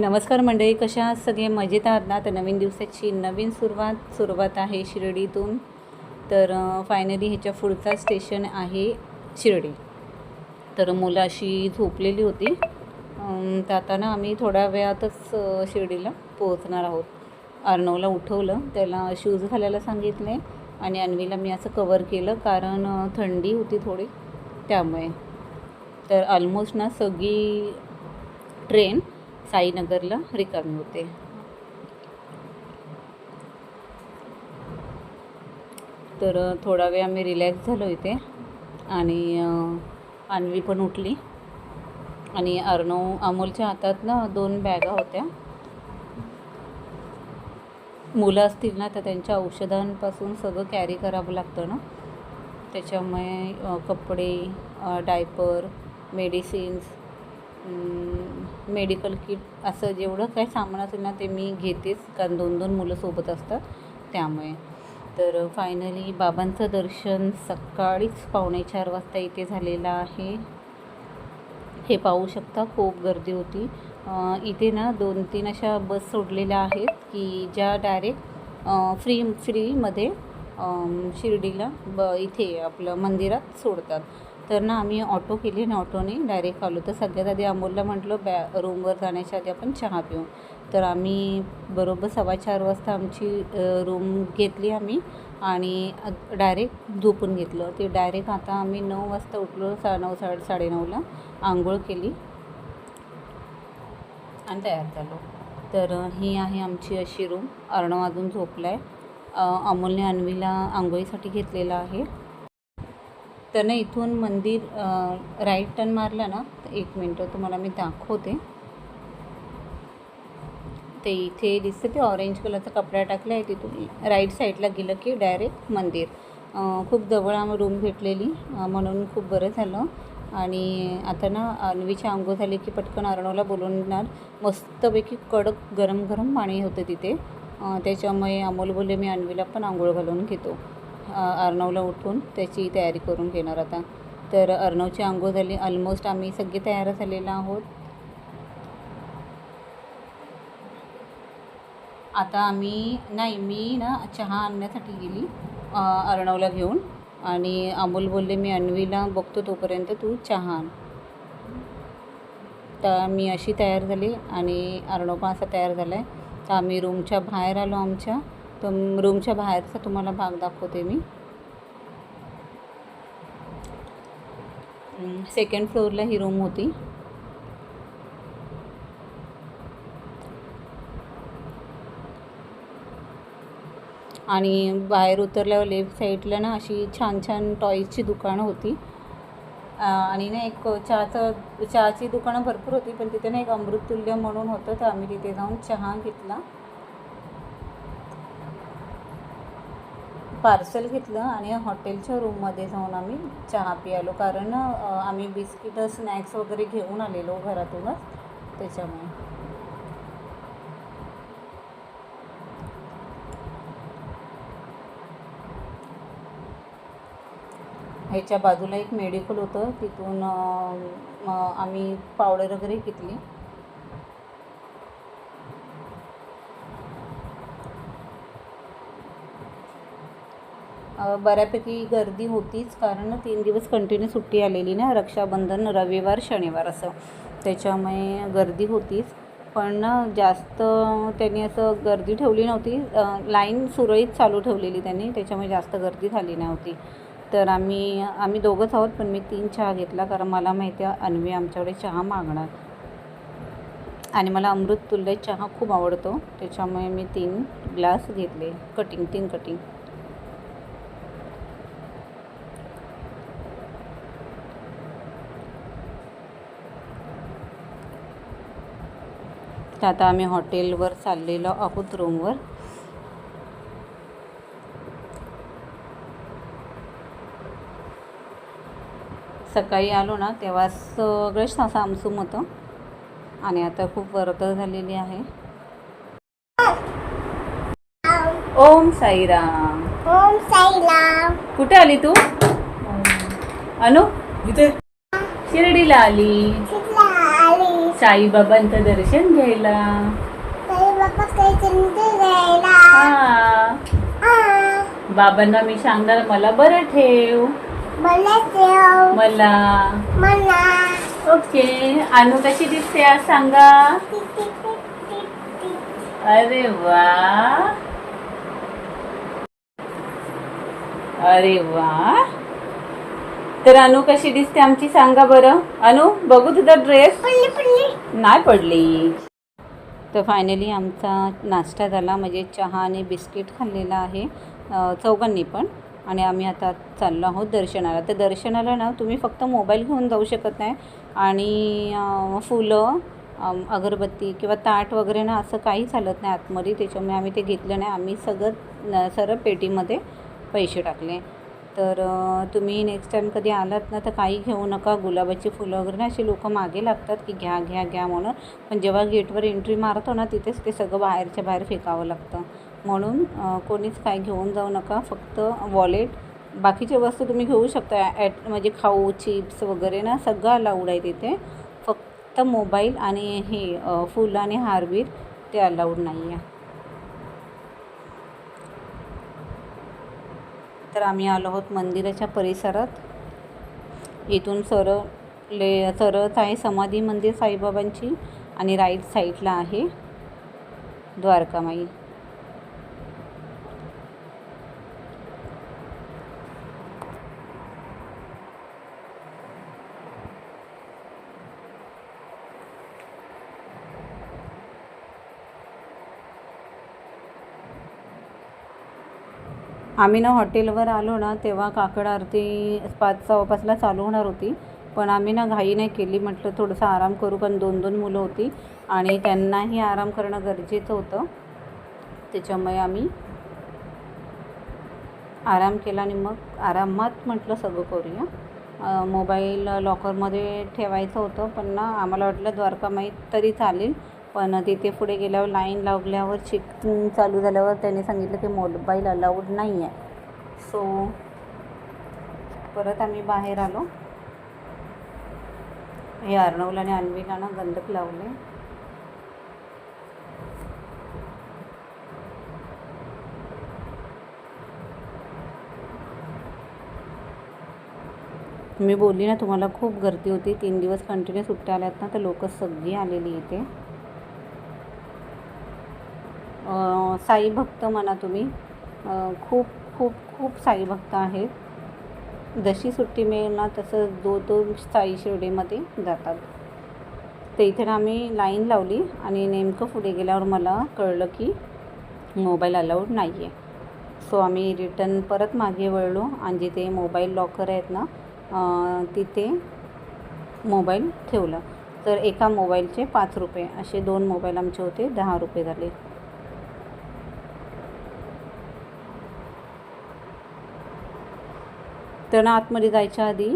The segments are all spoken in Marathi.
नमस्कार मंडळी कशा आहात सगळे? मजेत आहात ना? तर नवीन दिवसाची नवीन सुरुवात सुरुवात आहे शिर्डीतून. तर फायनली ह्याच्या पुढचा स्टेशन आहे शिर्डी. तर मुलं अशी झोपलेली होती. तर आता ना आम्ही थोड्या वेळातच शिर्डीला पोहोचणार आहोत. अर्णवला उठवलं. त्याला शूज घालायला सांगितले आणि अन्वीला मी असं कवर केलं कारण थंडी होती थोडी त्यामुळे. तर ऑलमोस्ट ना सगळी ट्रेन साईनगरला रिकामी होते. तर थोडा वेळ आम्ही रिलॅक्स झालो इथे आणि आणवी पण उठली. आणि अर्णव अमोलच्या हातात ना दोन बॅगा होत्या. मुलं असतील ना तर त्यांच्या औषधांपासून सगळं कॅरी करावं लागतं ना. त्याच्यामुळे कपडे डायपर मेडिसिन्स मेडिकल किट असं जेवढं काय सामान असेल ना ते मी घेतेच. कारण दोन दोन मुलं सोबत असतात त्यामुळे. तर फायनली बाबांचं दर्शन सकाळीच पावणे चार वाजता इथे झालेलं आहे. हे पाहू शकता खूप गर्दी होती. इथे ना दोन तीन अशा बस सोडलेल्या आहेत की ज्या डायरेक्ट फ्री फ्रीमध्ये शिर्डीला ब इथे आपलं मंदिरात सोडतात. तर ना आम्ही ऑटो केली ना ऑटोने डायरेक्ट आलो. तर सगळ्यात आधी अमोलला म्हटलं बॅ रूमवर जाण्याच्या आधी आपण चहा पिऊ. तर आम्ही बरोबर सव्वा चार वाजता आमची रूम घेतली आम्ही आणि डायरेक्ट झोपून घेतलं. ते डायरेक्ट आता आम्ही नऊ वाजता उठलो सा नऊ साडे साडेनऊला आंघोळ केली आणि तयार झालो. तर ही आहे आमची अशी रूम अर्णव अजून झोपला आहे अमोलने अन्वीला आंघोळीसाठी घेतलेला आहे. तर ना इथून मंदिर राईट टर्न मारला ना तर एक मिनटं तुम्हाला मी दाखवते. ते इथे दिसतं ते ऑरेंज कलरचा कपडा टाकला आहे तिथून. राईट साईडला गेलं की डायरेक्ट मंदिर. खूप जवळ आम्ही रूम भेटलेली म्हणून खूप बरं झालं. आणि आता ना अन्वीची आंघोळ झाली की पटकन अर्णवला बोलवणार. मस्तपैकी कडक गरम गरम पाणी होतं तिथे. त्याच्यामुळे अमोल बोलले मी अन्वीला पण आंघोळ घालून घेतो. अर्णवला उठून त्याची तयारी करून घेणार आता. तर अर्णवची आंघोळ झाली. ऑलमोस्ट आम्ही सगळे तयार झालेलो आहोत. आता आम्ही नाही मी ना चहा आणण्यासाठी गेली अर्णवला घेऊन. आणि अमोल बोलले मी अन्वीला बघतो तोपर्यंत तू चहा आण. तर मी अशी तयार झाली आणि अर्णव पण असा तयार झाला आहे तर आम्ही रूमच्या बाहेर आलो आमच्या. तर रूमच्या बाहेरचा तुम्हाला भाग दाखवते मी. सेकंड फ्लोअरला ही रूम होती. आणि बाहेर उतरल्यावर लेफ्ट साईडला ना अशी छान छान टॉईजची दुकानं होती. आणि ना एक चहाचं चहाची दुकानं भरपूर होती पण तिथे ना एक अमृततुल्य म्हणून होतं तर आम्ही तिथे जाऊन चहा घेतला. पार्सल घेतलं आणि हॉटेलच्या रूममध्ये जाऊन आम्ही चहा पियालो. कारण आम्ही बिस्किट स्नॅक्स वगैरे घेऊन आलेलो घरातूनच. त्याच्यामुळे. ह्याच्या बाजूला एक मेडिकल होतं. तिथून आम्ही पावडर वगैरे घेतली. बऱ्यापैकी गर्दी होतीच कारण तीन दिवस कंटिन्यू सुट्टी आलेली ना रक्षाबंधन रविवार शनिवार असं. त्याच्यामुळे गर्दी होतीच. पण जास्त त्यांनी असं गर्दी ठेवली नव्हती. लाईन सुरळीत चालू ठेवलेली त्यांनी त्याच्यामुळे जास्त गर्दी झाली नव्हती. तर आम्ही आम्ही दोघंच आहोत पण मी तीन चहा घेतला कारण मला माहिती आहे अन्वी आमच्याकडे चहा मागणार. आणि मला अमृत तुल्य चहा खूप आवडतो. त्याच्यामुळे मी तीन ग्लास घेतले कटिंग तीन कटिंग तर आता आम्ही हॉटेलवर चाललेलो आहोत रूमवर सकाळी आलो ना तेव्हा सगळं सा- सामसूम होतं. आणि आता खूप वर्दळ झालेली आहे. ओम साईराम. ओम साईराम. कुठे आली तू? अनु? इथे. शिर्डीला आली. साईबाबांचं दर्शन घ्यायला. बाबांना मी सांगणार मला बरं ठेव. मला ठेव. मला. मला. ओके. अनु कशी दिसते आज सांगा. अरे वा. अरे वा. तर अनु कशी दिसते आमची सांगा बरं. अनु बघू तुझा ड्रेस नाही पडली. तर फायनली आमचा नाश्ता झाला म्हणजे चहा आणि बिस्किट खाल्लेला आहे चौघांनी पण. आणि आम्ही आता चाललो आहोत दर्शनाला. तर दर्शनाला ना तुम्ही फक्त मोबाईल घेऊन जाऊ शकत नाही. आणि फुलं अगरबत्ती किंवा ताट वगैरे ना असं काही चालत नाही आतमध्ये. त्याच्यामुळे आम्ही ते घेतलं नाही. आम्ही सगळं सरळ पेटीमध्ये पैसे टाकले. तर तुम्ही नेक्स्ट टाईम कधी आलात ना तर काही घेऊ नका. गुलाबाची फुलं वगैरे ना अशी लोक मागे लागतात की घ्या घ्या घ्या म्हणून. पण जेव्हा गेटवर एंट्री मारतो ना तिथेच ते सगळं बाहेरच्या बाहेर फेकावं लागतं. म्हणून कोणीच काय घेऊन जाऊ नका. फक्त वॉलेट बाकीच्या वस्तू तुम्ही घेऊ शकता. ॲट म्हणजे खाऊ चिप्स वगैरे ना सगळं अलाउड आहे तिथे. फक्त मोबाईल आणि हे फुलं आणि हारबीर ते अलाउड नाही आहे तर आम्ही आलो आहोत मंदिराच्या परिसरात. इथून सरळ ले सरळच आहे समाधी मंदिर साईबाबांची आणि राईट साईडला आहे द्वारकामाई. आम्ही ना हॉटेलवर आलो ना तेव्हा काकड आरती पाच सव्वापाचला चालू होणार होती. पण आम्ही ना घाई नाही केली म्हटलं थोडंसं आराम करू कारण दोन दोन मुलं होती. आणि त्यांनाही आराम करणं गरजेचं होतं. त्याच्यामुळे आम्ही आराम केला आणि मग आरामात म्हटलं सगळं करूया. मोबाईल लॉकरमध्ये ठेवायचं होतं पण ना आम्हाला वाटलं द्वारकामाईत तरी चालेल. पण तिथे पुढे गेल्यावर लाईन लावल्यावर चेकिंग चालू झाल्यावर त्याने सांगितलं की मोबाईल अलाउड नाही आहे सो परत आम्ही बाहेर आलो. हे अर्णवला आणि अन्वीला ना गंधक लावले. मी बोलली ना तुम्हाला खूप गर्दी होती. तीन दिवस कंटिन्यू सुट्ट्या आल्यात ना तर लोक सगळी आलेली इथे. साई भक्त म्हणा तुम्ही. खूप खूप खूप साई भक्त आहेत. जशी सुट्टी मिळेल ना तसं दो दोन साई शिर्डीमध्ये जातात. तर इथे आम्ही लाईन लावली आणि नेमकं पुढे गेल्यावर मला कळलं की मोबाईल अलाउड नाही आहे सो आम्ही रिटर्न परत मागे वळलो आणि जिथे मोबाईल लॉकर आहेत ना तिथे मोबाईल ठेवलं. तर एका मोबाईलचे पाच रुपये असे दोन मोबाईल आमचे होते दहा रुपये झाले. तर ना आतमध्ये जायच्या आधी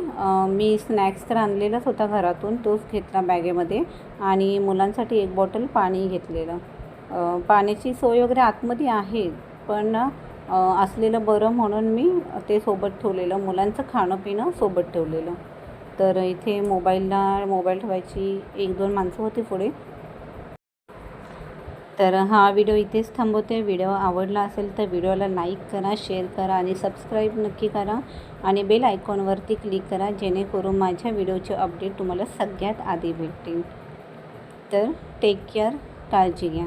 मी स्नॅक्स तर आणलेलाच होता घरातून तोच घेतला बॅगेमध्ये आणि मुलांसाठी एक बॉटल पाणी घेतलेलं. पाण्याची सोय वगैरे आतमध्ये आहे पण असलेलं बरं म्हणून मी ते सोबत ठेवलेलं मुलांचं खाणं पिणं सोबत ठेवलेलं. तर इथे मोबाईलला मोबाईल ठेवायची एक दोन माणसं होती पुढे तर हा व्हिडिओ इथेच थांबवते. व्हिडिओ आवडला असेल तर व्हिडिओला लाईक करा शेअर करा आणि सबस्क्राईब नक्की करा आणि बेल आयकॉनवरती क्लिक करा जेणेकरून माझ्या व्हिडिओचे अपडेट तुम्हाला सगळ्यात आधी भेटतील. तर टेक केअर काळजी घ्या.